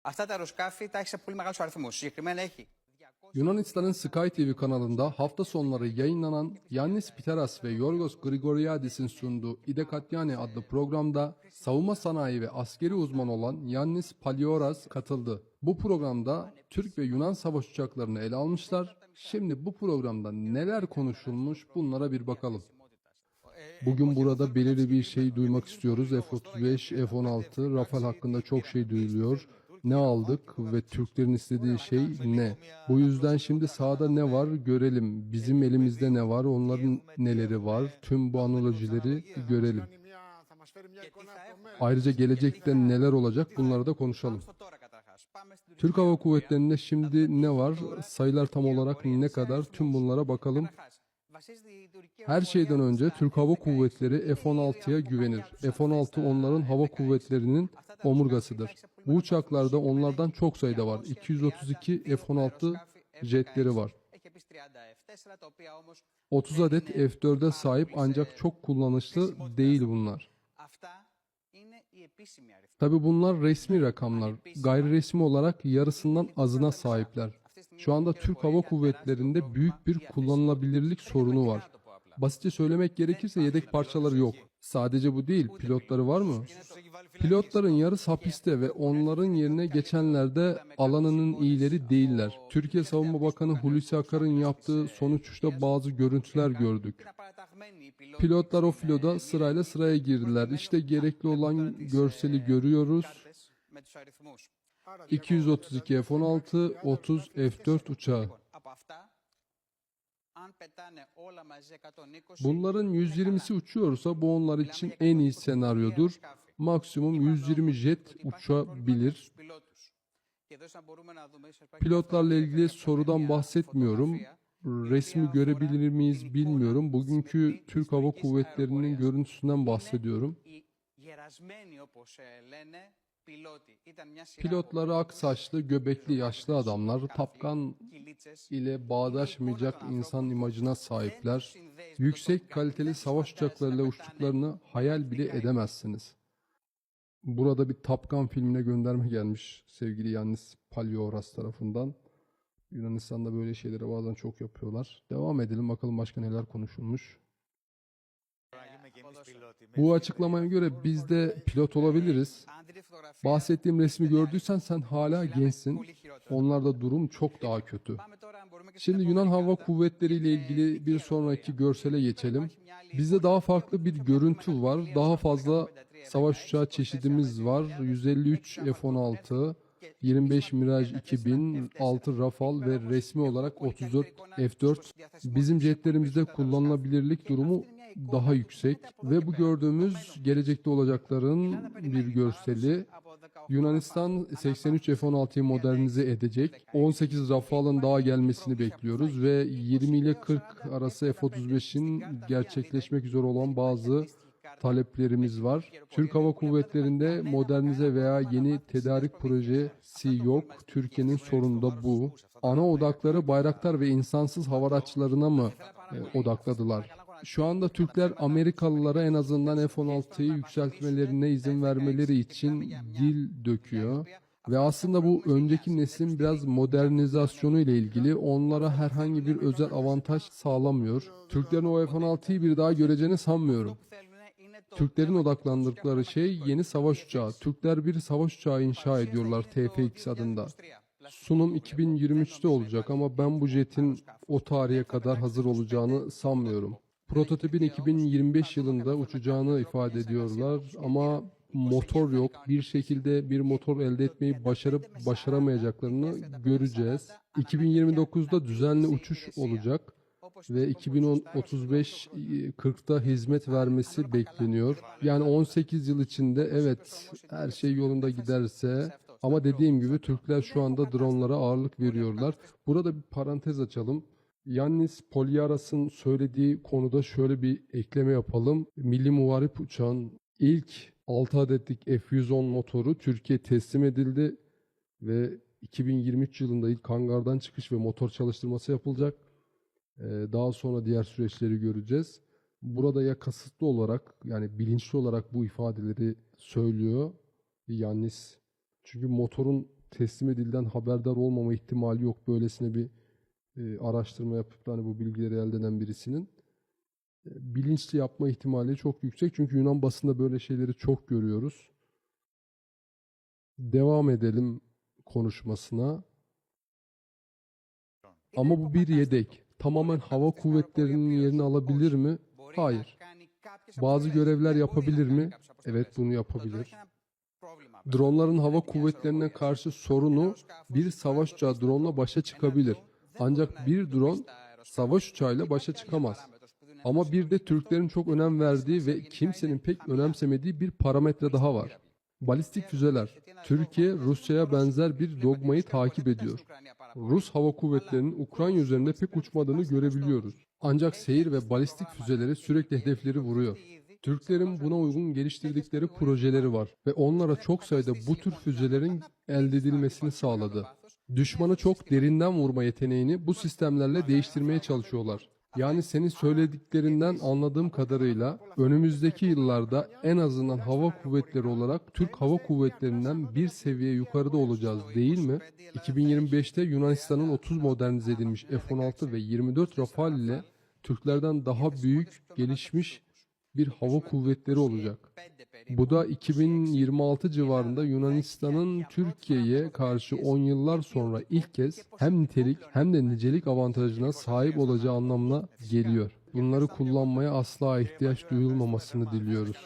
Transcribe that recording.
Αυτά τα αεροσκάφη τα έχει σε πολύ μεγάλου αριθμού. Συγκεκριμένα έχει Yunanistan'ın Sky TV kanalında hafta sonları yayınlanan Yannis Piteras ve Yorgos Grigoriadis'in sunduğu İde Katyani adlı programda savunma sanayi ve askeri uzman olan Yannis Palioras katıldı. Bu programda Türk ve Yunan savaş uçaklarını ele almışlar. Şimdi bu programda neler konuşulmuş bunlara bir bakalım. Bugün burada belirli bir şey duymak istiyoruz. F-35, F-16, Rafale hakkında çok şey duyuluyor. ne aldık ve Türklerin istediği şey ne? O yüzden şimdi sahada ne var görelim. Bizim elimizde ne var, onların neleri var. Tüm bu analojileri görelim. Ayrıca gelecekte neler olacak bunları da konuşalım. Türk Hava Kuvvetleri'nde şimdi ne var, sayılar tam olarak ne kadar tüm bunlara bakalım her şeyden önce Türk Hava Kuvvetleri F-16'ya güvenir. F-16 onların hava kuvvetlerinin omurgasıdır. Bu uçaklarda onlardan çok sayıda var. 232 F-16 jetleri var. 30 adet F-4'e sahip ancak çok kullanışlı değil bunlar. Tabi bunlar resmi rakamlar. Gayri resmi olarak yarısından azına sahipler. Şu anda Türk Hava Kuvvetleri'nde büyük bir kullanılabilirlik sorunu var. Basitçe söylemek gerekirse yedek parçaları yok. Sadece bu değil, pilotları var mı? Pilotların yarısı hapiste ve onların yerine geçenler de alanının iyileri değiller. Türkiye Savunma Bakanı Hulusi Akar'ın yaptığı son uçuşta bazı görüntüler gördük. Pilotlar o filoda sırayla sıraya girdiler. İşte gerekli olan görseli görüyoruz. 232 F-16, 30 F-4 uçağı. Bunların 120'si uçuyorsa bu onlar için en iyi senaryodur. Maksimum 120 jet uçabilir. Pilotlarla ilgili sorudan bahsetmiyorum. Resmi görebilir miyiz bilmiyorum. Bugünkü Türk Hava Kuvvetleri'nin görüntüsünden bahsediyorum. Pilotları ak saçlı, göbekli, yaşlı adamlar tapkan ile bağdaşmayacak insan imajına sahipler. Yüksek kaliteli savaş uçaklarıyla uçtuklarını hayal bile edemezsiniz. Burada bir Tapkan filmine gönderme gelmiş sevgili Yannis Palioras tarafından. Yunanistan'da böyle şeyleri bazen çok yapıyorlar. Devam edelim bakalım başka neler konuşulmuş. Bu açıklamaya göre biz de pilot olabiliriz. Bahsettiğim resmi gördüysen sen hala gençsin. Onlarda durum çok daha kötü. Şimdi Yunan Hava Kuvvetleri ile ilgili bir sonraki görsele geçelim. Bizde daha farklı bir görüntü var. Daha fazla savaş uçağı çeşidimiz var. 153 F-16, 25 Mirage 2000, 6 Rafale ve resmi olarak 34 F-4. Bizim jetlerimizde kullanılabilirlik durumu daha yüksek ve bu gördüğümüz gelecekte olacakların bir görseli. Yunanistan 83 F-16'yı modernize edecek. 18 Rafale'ın daha gelmesini bekliyoruz ve 20 ile 40 arası F-35'in gerçekleşmek üzere olan bazı taleplerimiz var. Türk Hava Kuvvetleri'nde modernize veya yeni tedarik projesi yok. Türkiye'nin sorunu da bu. Ana odakları Bayraktar ve insansız hava araçlarına mı e, odakladılar? Şu anda Türkler Amerikalılara en azından F-16'yı yükseltmelerine izin vermeleri için dil döküyor. Ve aslında bu önceki neslin biraz modernizasyonu ile ilgili onlara herhangi bir özel avantaj sağlamıyor. Türklerin o F-16'yı bir daha göreceğini sanmıyorum. Türklerin odaklandıkları şey yeni savaş uçağı. Türkler bir savaş uçağı inşa ediyorlar TFX adında. Sunum 2023'te olacak ama ben bu jetin o tarihe kadar hazır olacağını sanmıyorum. Prototipin 2025 yılında uçacağını ifade ediyorlar ama motor yok. Bir şekilde bir motor elde etmeyi başarıp başaramayacaklarını göreceğiz. 2029'da düzenli uçuş olacak ve 2035-40'da hizmet vermesi bekleniyor. Yani 18 yıl içinde evet her şey yolunda giderse ama dediğim gibi Türkler şu anda dronlara ağırlık veriyorlar. Burada bir parantez açalım. Yannis Polyaras'ın söylediği konuda şöyle bir ekleme yapalım. Milli Muharip Uçağın ilk 6 adetlik F-110 motoru Türkiye teslim edildi ve 2023 yılında ilk hangardan çıkış ve motor çalıştırması yapılacak. Ee, Daha sonra diğer süreçleri göreceğiz. Burada ya kasıtlı olarak yani bilinçli olarak bu ifadeleri söylüyor Yannis. Çünkü motorun teslim edilden haberdar olmama ihtimali yok. Böylesine bir e, araştırma yapıp hani bu bilgileri elde eden birisinin e, bilinçli yapma ihtimali çok yüksek. Çünkü Yunan basında böyle şeyleri çok görüyoruz. Devam edelim konuşmasına. Ama bu bir yedek. Tamamen hava kuvvetlerinin yerini alabilir mi? Hayır. Bazı görevler yapabilir mi? Evet bunu yapabilir. Dronların hava kuvvetlerine karşı sorunu bir savaş uçağı drone'la başa çıkabilir. Ancak bir drone savaş uçağıyla başa çıkamaz. Ama bir de Türklerin çok önem verdiği ve kimsenin pek önemsemediği bir parametre daha var. Balistik füzeler. Türkiye Rusya'ya benzer bir dogmayı takip ediyor. Rus hava kuvvetlerinin Ukrayna üzerinde pek uçmadığını görebiliyoruz. Ancak seyir ve balistik füzeleri sürekli hedefleri vuruyor. Türklerin buna uygun geliştirdikleri projeleri var ve onlara çok sayıda bu tür füzelerin elde edilmesini sağladı. Düşmanı çok derinden vurma yeteneğini bu sistemlerle değiştirmeye çalışıyorlar. Yani senin söylediklerinden anladığım kadarıyla önümüzdeki yıllarda en azından hava kuvvetleri olarak Türk Hava Kuvvetleri'nden bir seviye yukarıda olacağız değil mi? 2025'te Yunanistan'ın 30 modernize edilmiş F-16 ve 24 Rafale ile Türklerden daha büyük, gelişmiş bir hava kuvvetleri olacak. Bu da 2026 civarında Yunanistan'ın Türkiye'ye karşı 10 yıllar sonra ilk kez hem nitelik hem de nicelik avantajına sahip olacağı anlamına geliyor. Bunları kullanmaya asla ihtiyaç duyulmamasını diliyoruz.